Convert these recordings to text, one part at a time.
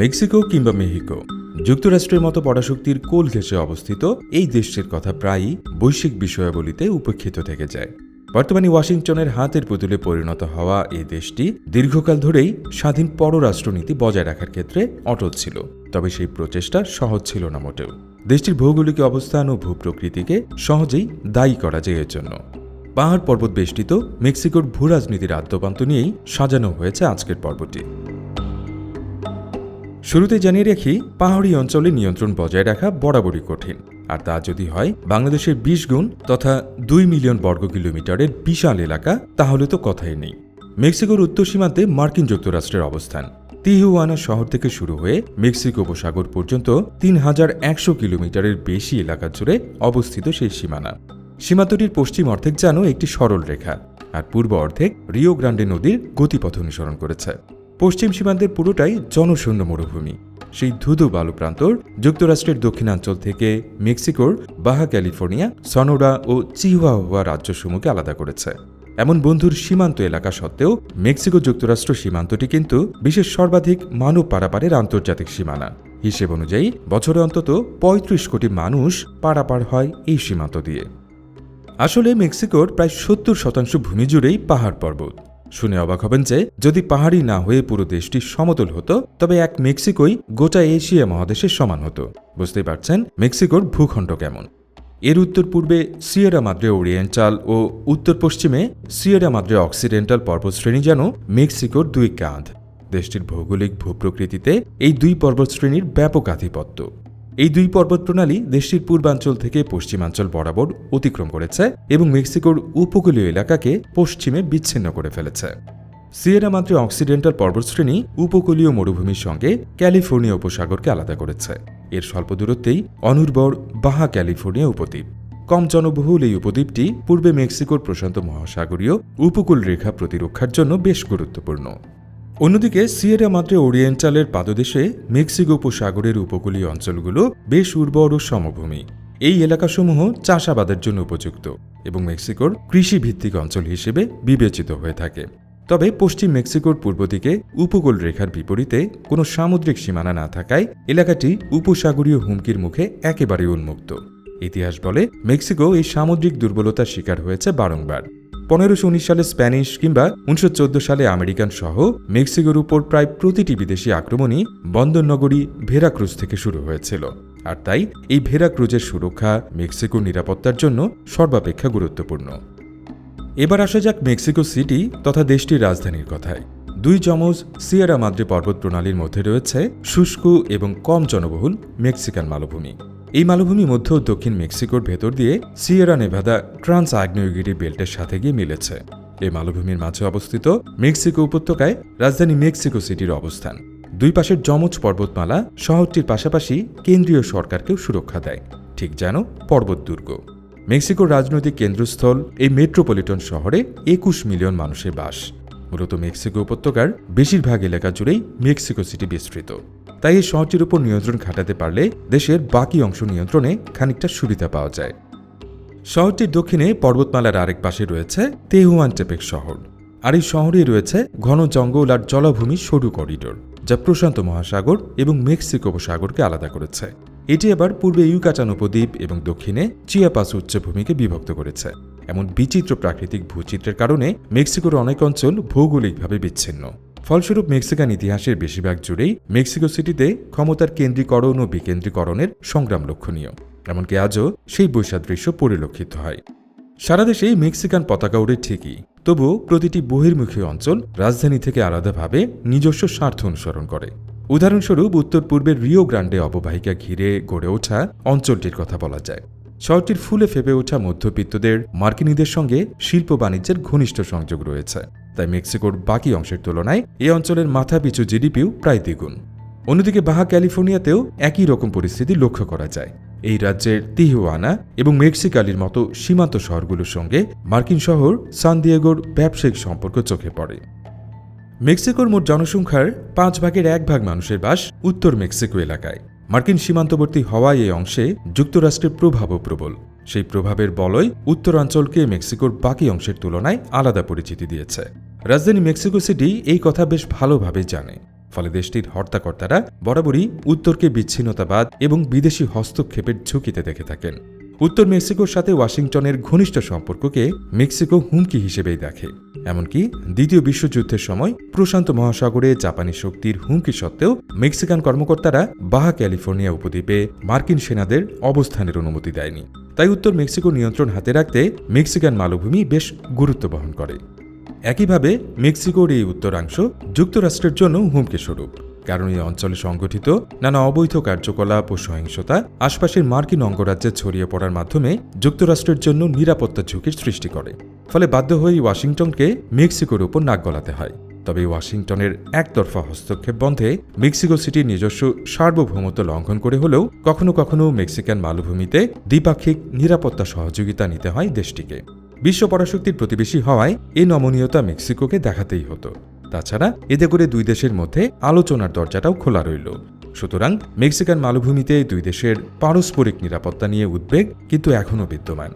Mexico কিংবা মেহিকো। যুক্তরাষ্ট্রের মতো পরাশক্তির কোল ঘেঁষে অবস্থিত এই দেশটির কথা প্রায়ই বৈশ্বিক বিষয়াবলিতে উপেক্ষিত থেকে যায়। বর্তমানে ওয়াশিংটনের হাতের পুতুলে পরিণত হওয়া এই দেশটি দীর্ঘকাল ধরেই স্বাধীন পররাষ্ট্রনীতি বজায় রাখার ক্ষেত্রে অটল ছিল, তবে সেই প্রচেষ্টা সহজ ছিল না মোটেও। দেশটির ভৌগোলিক অবস্থান ও ভূপ্রকৃতিকে সহজেই দায়ী করা যায় এর জন্য। পাহাড় পর্বত বেষ্টিত মেক্সিকোর ভূরাজনীতির আদ্যপান্ত নিয়েই সাজানো হয়েছে আজকের পর্বটি। শুরুতে জানিয়ে রাখি, পাহাড়ি অঞ্চলে নিয়ন্ত্রণ বজায় রাখা বরাবরই কঠিন। আর তা যদি হয়, বাংলাদেশের বিশ গুণ তথা দুই মিলিয়ন বর্গ কিলোমিটারের বিশাল এলাকা, তাহলে তো কথাই নেই। মেক্সিকোর উত্তর সীমান্তে মার্কিন যুক্তরাষ্ট্রের অবস্থান। তিহুয়ানা শহর থেকে শুরু হয়ে মেক্সিকো উপসাগর পর্যন্ত তিন হাজার একশো কিলোমিটারের বেশি এলাকা জুড়ে অবস্থিত সেই সীমানা। সীমান্তটির পশ্চিম অর্ধেক যেন একটি সরল রেখা আর পূর্ব অর্ধেক রিও গ্রান্ডে নদীর গতিপথ অনুসরণ করেছে। পশ্চিম সীমান্তের পুরোটাই জনশূন্য মরুভূমি। সেই ধুধু বালু প্রান্তর যুক্তরাষ্ট্রের দক্ষিণাঞ্চল থেকে মেক্সিকোর বাহা, ক্যালিফোর্নিয়া, সনোরা ও চিহুয়াহুয়া রাজ্যসমূহকে আলাদা করেছে। এমন বন্ধুর সীমান্ত এলাকা সত্ত্বেও মেক্সিকো যুক্তরাষ্ট্র সীমান্তটি কিন্তু বিশেষ সর্বাধিক মানব পারাপারের আন্তর্জাতিক সীমানা। হিসেব অনুযায়ী, বছরে অন্তত ৩৫ কোটি মানুষ পারাপার হয় এই সীমান্ত দিয়ে। আসলে মেক্সিকোর প্রায় সত্তর শতাংশ ভূমি জুড়েই পাহাড় পর্বত। শুনে অবাক হবেন যে, যদি পাহাড়ি না হয়ে পুরো দেশটি সমতল হতো, তবে এক মেক্সিকোই গোটা এশিয়া মহাদেশের সমান হতো। বুঝতেই পারছেন মেক্সিকোর ভূখণ্ড কেমন। এর উত্তর পূর্বে সিয়েরা মাদ্রে ওরিয়েন্টাল ও উত্তর পশ্চিমে সিয়েরা মাদ্রে অক্সিডেন্টাল পর্বতশ্রেণী যেন মেক্সিকোর দুই কাঁধ। দেশটির ভৌগোলিক ভূপ্রকৃতিতে এই দুই পর্বতশ্রেণীর ব্যাপক আধিপত্য। এই দুই পর্বত প্রণালী দেশটির পূর্বাঞ্চল থেকে পশ্চিমাঞ্চল বরাবর অতিক্রম করেছে এবং মেক্সিকোর উপকূলীয় এলাকাকে পশ্চিমে বিচ্ছিন্ন করে ফেলেছে। সিয়েরা মাত্রে অক্সিডেন্টাল পর্বতশ্রেণী উপকূলীয় মরুভূমির সঙ্গে ক্যালিফোর্নিয়া উপসাগরকে আলাদা করেছে। এর স্বল্প দূরত্বেই অনুর্বর বাহা ক্যালিফোর্নিয়া উপদ্বীপ। কম জনবহুল এই উপদ্বীপটি পূর্বে মেক্সিকোর প্রশান্ত মহাসাগরীয় উপকূল রেখা প্রতিরক্ষার জন্য বেশ গুরুত্বপূর্ণ। অন্যদিকে, সিয়েরা মাত্রে ওরিয়েন্টালের পাদদেশে মেক্সিকো উপসাগরের উপকূলীয় অঞ্চলগুলো বেশ উর্বর ও সমভূমি। এই এলাকাসমূহ চাষাবাদের জন্য উপযুক্ত এবং মেক্সিকোর কৃষিভিত্তিক অঞ্চল হিসেবে বিবেচিত হয়ে থাকে। তবে পশ্চিম মেক্সিকোর পূর্ব দিকে উপকূল রেখার বিপরীতে কোনো সামুদ্রিক সীমানা না থাকায় এলাকাটি উপসাগরীয় হুমকির মুখে একেবারে উন্মুক্ত। ইতিহাস বলে, মেক্সিকো এই সামুদ্রিক দুর্বলতার শিকার হয়েছে বারংবার। পনেরোশো উনিশ সালে স্প্যানিশ কিংবা উনিশশো চোদ্দ সালে আমেরিকান সহ মেক্সিকোর উপর প্রায় প্রতিটি বিদেশি আক্রমণই বন্দরনগরী ভেরাক্রুজ থেকে শুরু হয়েছিল। আর তাই এই ভেরাক্রুজের সুরক্ষা মেক্সিকোর নিরাপত্তার জন্য সর্বাপেক্ষা গুরুত্বপূর্ণ। এবার আসা যাক মেক্সিকো সিটি তথা দেশটির রাজধানীর কথায়। দুই যমজ সিয়েরা মাদ্রে পর্বত প্রণালীর মধ্যে রয়েছে শুষ্ক এবং কম জনবহুল মেক্সিকান মালভূমি। এই মালভূমি মধ্য দক্ষিণ মেক্সিকোর ভেতর দিয়ে সিয়েরা নেভাদা ট্রান্স আগ্নেয়গিরি বেল্টের সাথে গিয়ে মিলেছে। এই মালভূমির মাঝে অবস্থিত মেক্সিকো উপত্যকায় রাজধানী মেক্সিকো সিটির অবস্থান। দুই পাশের যমজ পর্বতমালা শহরটির পাশাপাশি কেন্দ্রীয় সরকারকেও সুরক্ষা দেয়। ঠিক যেন পর্বত দুর্গ। মেক্সিকোর রাজনৈতিক কেন্দ্রস্থল এই মেট্রোপলিটন শহরে একুশ মিলিয়ন মানুষের বাস। মূলত মেক্সিকো উপত্যকার বেশিরভাগ এলাকা জুড়েই মেক্সিকো সিটি বিস্তৃত। তাই এই শহরটির উপর নিয়ন্ত্রণ খাটাতে পারলে দেশের বাকি অংশ নিয়ন্ত্রণে খানিকটা সুবিধা পাওয়া যায়। শহরটির দক্ষিণে পর্বতমালার আরেক পাশে রয়েছে তেহুয়ান টেপেক শহর। আর এই শহরেই রয়েছে ঘন জঙ্গল আর জলাভূমির সরু করিডোর, যা প্রশান্ত মহাসাগর এবং মেক্সিকো উপসাগরকে আলাদা করেছে। এটি এবার পূর্বে ইউকাটান উপদ্বীপ এবং দক্ষিণে চিয়াপাস উচ্চভূমিকে বিভক্ত করেছে। এমন বিচিত্র প্রাকৃতিক ভূচিত্রের কারণে মেক্সিকোর অনেক অঞ্চল ভৌগোলিকভাবে বিচ্ছিন্ন। ফলস্বরূপ মেক্সিকান ইতিহাসের বেশিরভাগ জুড়েই মেক্সিকো সিটিতে ক্ষমতার কেন্দ্রীকরণ ও বিকেন্দ্রীকরণের সংগ্রাম লক্ষণীয়। এমনকি আজও সেই বৈসাদৃশ্য পরিলক্ষিত হয়। সারা দেশেই মেক্সিকান পতাকা ওড়ে ঠিকই, তবুও প্রতিটি বহির্মুখী অঞ্চল রাজধানী থেকে আলাদাভাবে নিজস্ব স্বার্থ অনুসরণ করে। উদাহরণস্বরূপ, উত্তর পূর্বের রিও গ্রান্ডে অববাহিকা ঘিরে গড়ে ওঠা অঞ্চলটির কথা বলা যায়। শহরটির ফুলে ফেপে ওঠা মধ্যবিত্তদের মার্কিনীদের সঙ্গে শিল্প বাণিজ্যের ঘনিষ্ঠ সংযোগ রয়েছে। তাই মেক্সিকোর বাকি অংশের তুলনায় এই অঞ্চলের মাথাপিছু জিডিপিও প্রায় দ্বিগুণ। অন্যদিকে বাহা ক্যালিফোর্নিয়াতেও একই রকম পরিস্থিতি লক্ষ্য করা যায়। এই রাজ্যের তিহুয়ানা এবং মেক্সিকালির মতো সীমান্ত শহরগুলোর সঙ্গে মার্কিন শহর সানদিয়েগোর ব্যবসায়িক সম্পর্ক চোখে পড়ে। মেক্সিকোর মোট জনসংখ্যার পাঁচ ভাগের এক ভাগ মানুষের বাস উত্তর মেক্সিকো এলাকায়। মার্কিন সীমান্তবর্তী হওয়ায় এই অংশে যুক্তরাষ্ট্রের প্রভাবও প্রবল। সেই প্রভাবের বলয় উত্তরাঞ্চলকে মেক্সিকোর বাকি অংশের তুলনায় আলাদা পরিচিতি দিয়েছে। রাজধানী মেক্সিকো সিটি এই কথা বেশ ভালোভাবে জানে। ফলে দেশটির হর্তাকর্তারা বরাবরই উত্তরকে বিচ্ছিন্নতাবাদ এবং বিদেশি হস্তক্ষেপের ঝুঁকিতে দেখে থাকেন। উত্তর মেক্সিকোর সাথে ওয়াশিংটনের ঘনিষ্ঠ সম্পর্ককে মেক্সিকো হুমকি হিসেবেই দেখে। এমনকি দ্বিতীয় বিশ্বযুদ্ধের সময় প্রশান্ত মহাসাগরে জাপানি শক্তির হুমকি সত্ত্বেও মেক্সিকান কর্মকর্তারা বাহা ক্যালিফোর্নিয়া উপদ্বীপে মার্কিন সেনাদের অবস্থানের অনুমতি দেয়নি। তাই উত্তর মেক্সিকো নিয়ন্ত্রণ হাতে রাখতে মেক্সিকান মালভূমি বেশ গুরুত্ব বহন করে। একইভাবে মেক্সিকোর এই উত্তরাংশ যুক্তরাষ্ট্রের জন্য হুমকি স্বরূপ কারণ এই অঞ্চলে সংগঠিত নানা অবৈধ কার্যকলাপ ও সহিংসতা আশপাশের মার্কিন অঙ্গরাজ্যে ছড়িয়ে পড়ার মাধ্যমে যুক্তরাষ্ট্রের জন্য নিরাপত্তা ঝুঁকির সৃষ্টি করে। ফলে বাধ্য হয়ে ওয়াশিংটনকে মেক্সিকোর উপর নাক গলাতে হয়। তবে ওয়াশিংটনের একতরফা হস্তক্ষেপ বন্ধে মেক্সিকো সিটির নিজস্ব সার্বভৌমত্ব লঙ্ঘন করে হলেও কখনো কখনো মেক্সিকান মালভূমিতে দ্বিপাক্ষিক নিরাপত্তা সহযোগিতা নিতে হয় দেশটিকে। বিশ্ব পরাশক্তির প্রতিবেশী হওয়ায় এই নমনীয়তা মেক্সিকোকে দেখাতেই হতো। তাছাড়া এতে করে দুই দেশের মধ্যে আলোচনার দরজাটাও খোলা রইল। সুতরাং মেক্সিকান মালভূমিতে দুই দেশের পারস্পরিক নিরাপত্তা নিয়ে উদ্বেগ কিন্তু এখনও বিদ্যমান।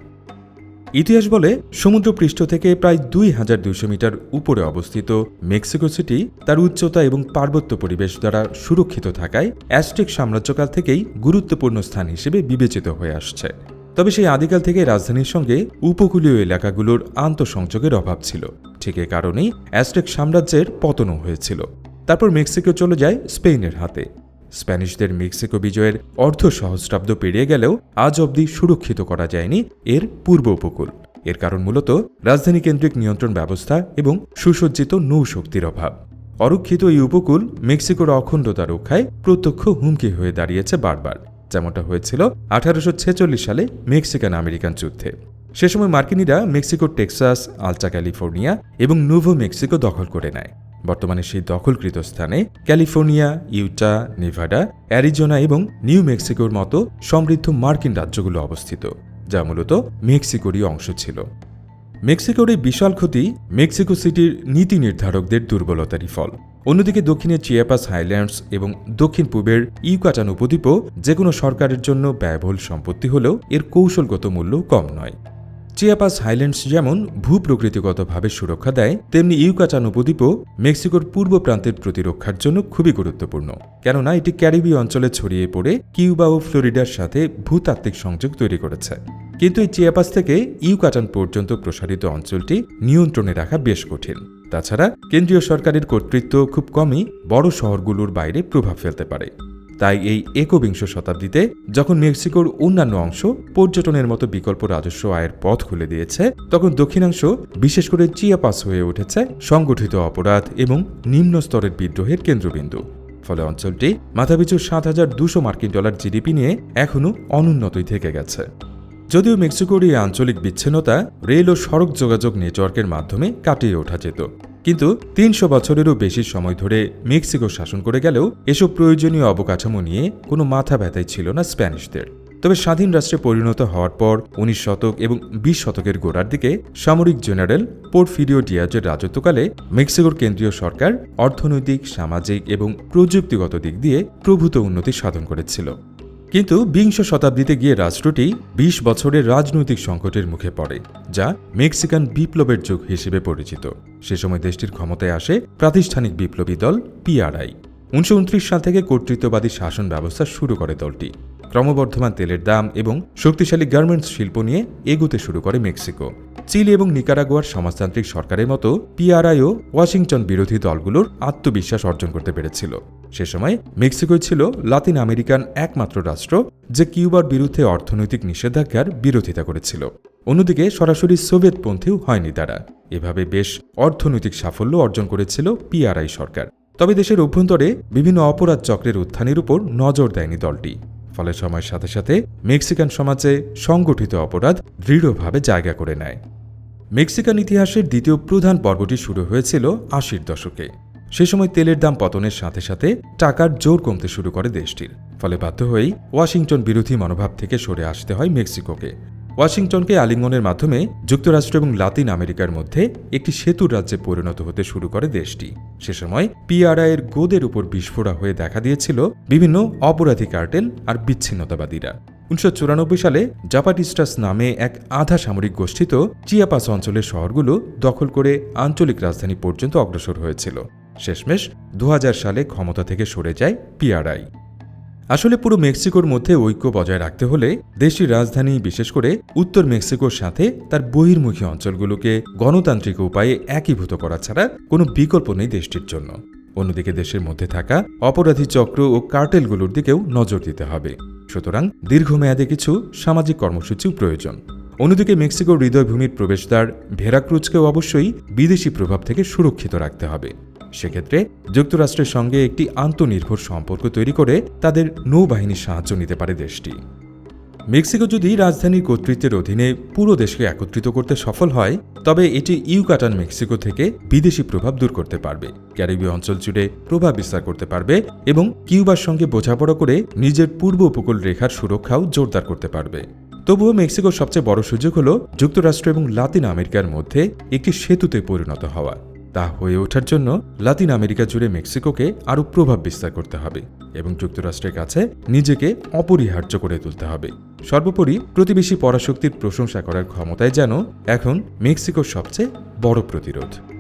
ইতিহাস বলে সমুদ্রপৃষ্ঠ থেকে প্রায় দুই হাজার দুইশো মিটার উপরে অবস্থিত মেক্সিকো সিটি তার উচ্চতা এবং পার্বত্য পরিবেশ দ্বারা সুরক্ষিত থাকায় অ্যাস্টেক সাম্রাজ্যকাল থেকেই গুরুত্বপূর্ণ স্থান হিসেবে বিবেচিত হয়ে আসছে। তবে সেই আদিকাল থেকে রাজধানীর সঙ্গে উপকূলীয় এলাকাগুলোর আন্তঃসংযোগের অভাব ছিল। ঠিক এ কারণেই অ্যাস্টেক সাম্রাজ্যের পতনও হয়েছিল। তারপর মেক্সিকো চলে যায় স্পেনের হাতে। স্প্যানিশদের মেক্সিকো বিজয়ের অর্ধ সহস্রাব্দ পেরিয়ে গেলেও আজ অবধি সুরক্ষিত করা যায়নি এর পূর্ব উপকূল। এর কারণ মূলত রাজধানী কেন্দ্রিক নিয়ন্ত্রণ ব্যবস্থা এবং সুসজ্জিত নৌশক্তির অভাব। অরক্ষিত এই উপকূল মেক্সিকোর অখণ্ডতা রক্ষায় প্রত্যক্ষ হুমকি হয়ে দাঁড়িয়েছে বারবার। যেমনটা হয়েছিল আঠারোশো ছেচল্লিশ সালে মেক্সিকান আমেরিকান যুদ্ধে। সে সময় মার্কিনীরা মেক্সিকোর টেক্সাস আলচা ক্যালিফোর্নিয়া এবং নুভো মেক্সিকো দখল করে নেয়। বর্তমানে সেই দখলকৃত স্থানে ক্যালিফোর্নিয়া, ইউটা, নেভাডা, অ্যারিজোনা এবং নিউ মেক্সিকোর মতো সমৃদ্ধ মার্কিন রাজ্যগুলো অবস্থিত, যা মূলত মেক্সিকোরই অংশ ছিল। মেক্সিকোর এই বিশাল ক্ষতি মেক্সিকো সিটির নীতি নির্ধারকদের দুর্বলতারই ফল। অন্যদিকে দক্ষিণে চিয়াপাস হাইল্যান্ডস এবং দক্ষিণ পূবের ইউকাটান উপদ্বীপও যে কোনো সরকারের জন্য ব্যয়বহুল সম্পত্তি হলেও এর কৌশলগত মূল্য কম নয়। চিয়াপাস হাইল্যান্ডস যেমন ভূপ্রকৃতিগতভাবে সুরক্ষা দেয়, তেমনি ইউকাটান উপদ্বীপও মেক্সিকোর পূর্ব প্রান্তের প্রতিরক্ষার জন্য খুবই গুরুত্বপূর্ণ। কেননা এটি ক্যারিবি অঞ্চলে ছড়িয়ে পড়ে কিউবা ও ফ্লোরিডার সাথে ভূতাত্ত্বিক সংযোগ তৈরি করেছে। কিন্তু এই চিয়াপাস থেকে ইউকাটান পর্যন্ত প্রসারিত অঞ্চলটি নিয়ন্ত্রণে রাখা বেশ কঠিন। তাছাড়া কেন্দ্রীয় সরকারের কর্তৃত্ব খুব কমই বড় শহরগুলোর বাইরে প্রভাব ফেলতে পারে। তাই এই একবিংশ শতাব্দীতে যখন মেক্সিকোর অন্যান্য অংশ পর্যটনের মতো বিকল্প রাজস্ব আয়ের পথ খুলে দিয়েছে, তখন দক্ষিণাংশ, বিশেষ করে চিয়াপাস হয়ে উঠেছে, সংগঠিত অপরাধ এবং নিম্ন স্তরের বিদ্রোহের কেন্দ্রবিন্দু। ফলে অঞ্চলটি মাথাপিছু সাত হাজার দুশো মার্কিন ডলার জিডিপি নিয়ে এখনও অনুন্নতই থেকে গেছে। যদিও মেক্সিকোর এই আঞ্চলিক বিচ্ছিন্নতা রেল ও সড়ক যোগাযোগ নেটওয়ার্কের মাধ্যমে কাটিয়ে ওঠা যেত কিন্তু তিনশো বছরেরও বেশি সময় ধরে মেক্সিকো শাসন করে গেলেও এসব প্রয়োজনীয় অবকাঠামো নিয়ে কোনো মাথা ব্যথাই ছিল না স্প্যানিশদের। তবে স্বাধীন রাষ্ট্রে পরিণত হওয়ার পর উনিশ শতক এবং বিশ শতকের গোড়ার দিকে সামরিক জেনারেল পোর্টফিরিও ডিয়াজের রাজত্বকালে মেক্সিকোর কেন্দ্রীয় সরকার অর্থনৈতিক, সামাজিক এবং প্রযুক্তিগত দিক দিয়ে প্রভূত উন্নতি সাধন করেছিল। কিন্তু বিংশ শতাব্দীতে গিয়ে রাষ্ট্রটি ২০ বছরের রাজনৈতিক সংকটের মুখে পড়ে, যা মেক্সিকান বিপ্লবের যুগ হিসেবে পরিচিত। সে সময় দেশটির ক্ষমতায় আসে প্রাতিষ্ঠানিক বিপ্লবী দল পিআরআই। উনিশশো উনত্রিশ সাল থেকে কর্তৃত্ববাদী শাসন ব্যবস্থা শুরু করে দলটি। ক্রমবর্ধমান তেলের দাম এবং শক্তিশালী গার্মেন্টস শিল্প নিয়ে এগোতে শুরু করে মেক্সিকো। চিলি এবং নিকারাগুয়ার সমাজতান্ত্রিক সরকারের মতো পিআরআইও ওয়াশিংটন বিরোধী দলগুলোর আত্মবিশ্বাস অর্জন করতে পেরেছিল। সে সময় মেক্সিকোই ছিল লাতিন আমেরিকান একমাত্র রাষ্ট্র যে কিউবার বিরুদ্ধে অর্থনৈতিক নিষেধাজ্ঞার বিরোধিতা করেছিল। অন্যদিকে সরাসরি সোভিয়েতপন্থীও হয়নি তারা। এভাবে বেশ অর্থনৈতিক সাফল্য অর্জন করেছিল পিআরআই সরকার। তবে দেশের অভ্যন্তরে বিভিন্ন অপরাধ চক্রের উত্থানের উপর নজর দেয়নি দলটি। ফলে সময়ের সাথে সাথে মেক্সিকান সমাজে সংগঠিত অপরাধ দৃঢ়ভাবে জায়গা করে নেয়। মেক্সিকান ইতিহাসের দ্বিতীয় প্রধান পর্বটি শুরু হয়েছিল আশির দশকে। সে সময় তেলের দাম পতনের সাথে সাথে টাকার জোর কমতে শুরু করে দেশটির। ফলে বাধ্য হয়েই ওয়াশিংটন বিরোধী মনোভাব থেকে সরে আসতে হয় মেক্সিকোকে। ওয়াশিংটনকে আলিঙ্গনের মাধ্যমে যুক্তরাষ্ট্র এবং লাতিন আমেরিকার মধ্যে একটি সেতুর রাজ্যে পরিণত হতে শুরু করে দেশটি। সে সময় পিআরআইয়ের গোদের উপর বিস্ফোরা হয়ে দেখা দিয়েছিল বিভিন্ন অপরাধী কার্টেল আর বিচ্ছিন্নতাবাদীরা। উনিশশো চুরানব্বই সালে জাপাটিস্টাস নামে এক আধা সামরিক গোষ্ঠী তো চিয়াপাস অঞ্চলের শহরগুলো দখল করে আঞ্চলিক রাজধানী পর্যন্ত অগ্রসর হয়েছিল। শেষমেশ দু হাজার সালে ক্ষমতা থেকে সরে যায় পিআরআই। আসলে পুরো মেক্সিকোর মধ্যে ঐক্য বজায় রাখতে হলে দেশটির রাজধানী, বিশেষ করে উত্তর মেক্সিকোর সাথে তার বহির্মুখী অঞ্চলগুলোকে গণতান্ত্রিক উপায়ে একীভূত করা ছাড়া কোনো বিকল্প নেই দেশটির জন্য। অন্যদিকে দেশের মধ্যে থাকা অপরাধী চক্র ও কার্টেলগুলোর দিকেও নজর দিতে হবে। সুতরাং দীর্ঘমেয়াদে কিছু সামাজিক কর্মসূচিও প্রয়োজন। অন্যদিকে মেক্সিকোর হৃদয়ভূমির প্রবেশদ্বার ভেরাক্রুজকেও অবশ্যই বিদেশি প্রভাব থেকে সুরক্ষিত রাখতে হবে। সেক্ষেত্রে যুক্তরাষ্ট্রের সঙ্গে একটি আন্তনির্ভর সম্পর্ক তৈরি করে তাদের নৌবাহিনীর সাহায্য নিতে পারে দেশটি। মেক্সিকো যদি রাজধানীর কর্তৃত্বের অধীনে পুরো দেশকে একত্রিত করতে সফল হয়, তবে এটি ইউকাটান মেক্সিকো থেকে বিদেশি প্রভাব দূর করতে পারবে, ক্যারিবীয় অঞ্চল জুড়ে প্রভাব বিস্তার করতে পারবে এবং কিউবার সঙ্গে বোঝাপড়া করে নিজের পূর্ব উপকূল রেখার সুরক্ষাও জোরদার করতে পারবে। তবুও মেক্সিকোর সবচেয়ে বড় সুযোগ হল যুক্তরাষ্ট্র এবং লাতিন আমেরিকার মধ্যে একটি সেতুতে পরিণত হওয়া। তা হয়ে ওঠার জন্য লাতিন আমেরিকা জুড়ে মেক্সিকোকে আরও প্রভাব বিস্তার করতে হবে এবং যুক্তরাষ্ট্রের কাছে নিজেকে অপরিহার্য করে তুলতে হবে। সর্বোপরি প্রতিবেশী পরাশক্তির প্রশংসা করার ক্ষমতায় যেন এখন মেক্সিকোর সবচেয়ে বড় প্রতিরোধ।